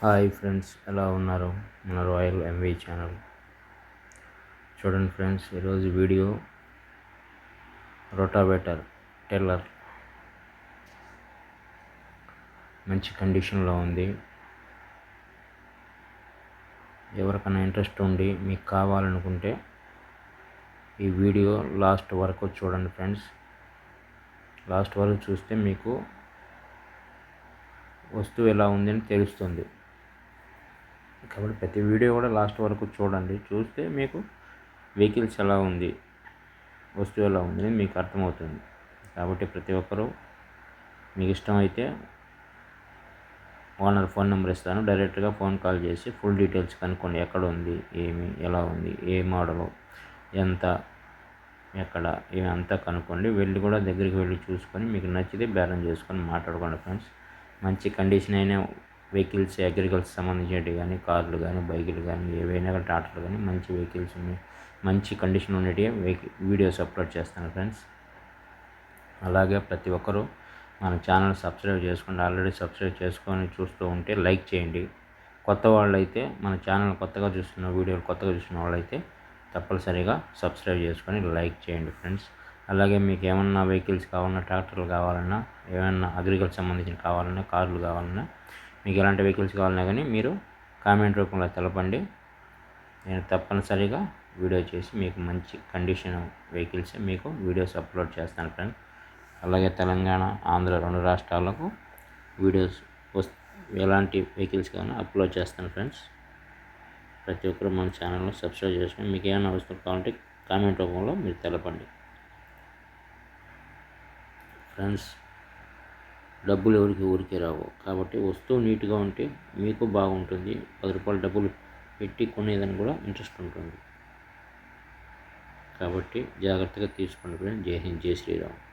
Hi friends ఎలా ఉన్నారు? మన రాయల్ ఎంవీ ఛానల్. చూడండి ఫ్రెండ్స్ ఈరోజు వీడియో రోటావేటర్ టెల్లర్. మంచి కండిషన్లో ఉంది. ఎవరికైనా ఇంట్రెస్ట్ ఉండి మీకు కావాలనుకుంటే ఈ వీడియో లాస్ట్ వరకు చూడండి ఫ్రెండ్స్. లాస్ట్ వరకు చూస్తే మీకు వస్తువు ఎలా ఉందని తెలుస్తుంది. కాబట్టి ప్రతి వీడియో కూడా లాస్ట్ వరకు చూడండి. చూస్తే మీకు వెహికల్స్ ఎలా ఉంది వస్తువు ఎలా ఉంది అని మీకు అర్థమవుతుంది. కాబట్టి ప్రతి ఒక్కరూ మీకు ఇష్టమైతే ఓనర్ ఫోన్ నెంబర్ ఇస్తాను. డైరెక్ట్గా ఫోన్ కాల్ చేసి ఫుల్ డీటెయిల్స్ కనుక్కోండి. ఎక్కడ ఉంది ఏమి ఎలా ఉంది ఏ మోడలు ఎంత ఎక్కడ ఇవి అంతా కనుక్కోండి. వెళ్ళి కూడా దగ్గరికి వెళ్ళి చూసుకొని మీకు నచ్చితే బేరం చేసుకొని మాట్లాడుకోండి ఫ్రెండ్స్. మంచి కండిషన్ అయినా వెహికల్స్ అగ్రికల్చర్ సంబంధించినవి కానీ కార్లు కానీ బైకులు కానీ ఏవైనా కానీ ట్రాక్టర్లు కానీ మంచి వెహికల్స్ ఉన్నాయి మంచి కండిషన్ ఉండేవి వెహికల్ వీడియోస్ అప్లోడ్ చేస్తాను ఫ్రెండ్స్. అలాగే ప్రతి ఒక్కరూ మన ఛానల్ సబ్స్క్రైబ్ చేసుకోండి ఆల్రెడీ సబ్స్క్రైబ్ చేసుకొని చూస్తూ ఉంటే లైక్ చేయండి. కొత్త వాళ్ళైతే మన ఛానల్ కొత్తగా చూస్తున్న వీడియోలు కొత్తగా చూస్తున్న వాళ్ళైతే తప్పనిసరిగా సబ్స్క్రైబ్ చేసుకొని లైక్ చేయండి ఫ్రెండ్స్. అలాగే మీకు ఏమన్నా వెహికల్స్ కావాలన్నా ట్రాక్టర్లు కావాలన్నా ఏమన్నా అగ్రికల్చర్ సంబంధించిన కావాలన్నా కార్లు కావాలన్నా మీకు ఎలాంటి వెహికల్స్ కావాలన్నా కానీ మీరు కామెంట్ రూపంలో తెలపండి. నేను తప్పనిసరిగా వీడియో చేసి మీకు మంచి కండిషన్ వెహికల్స్ మీకు వీడియోస్ అప్లోడ్ చేస్తాను ఫ్రెండ్. అలాగే తెలంగాణ ఆంధ్ర రెండు రాష్ట్రాలకు వీడియోస్ వస్ ఎలాంటి వెహికల్స్ కానీ అప్లోడ్ చేస్తాను ఫ్రెండ్స్. ప్రతి ఒక్కరు మన ఛానల్ను సబ్స్క్రైబ్ చేసుకుని మీకు ఏమైనా వస్తువులు కావాలంటే కామెంట్ రూపంలో మీరు తెలపండి. ఫ్రెండ్స్ డబ్బులు ఎవరికి ఊరికే రావు. కాబట్టి వస్తువు నీట్గా ఉంటే మీకు బాగుంటుంది. పది రూపాయలు డబ్బులు పెట్టి కొనేదని కూడా ఇంట్రెస్ట్ ఉంటుంది. కాబట్టి జాగ్రత్తగా తీసుకోండి ఫ్రెండ్. జై హింద్ జై శ్రీరామ్.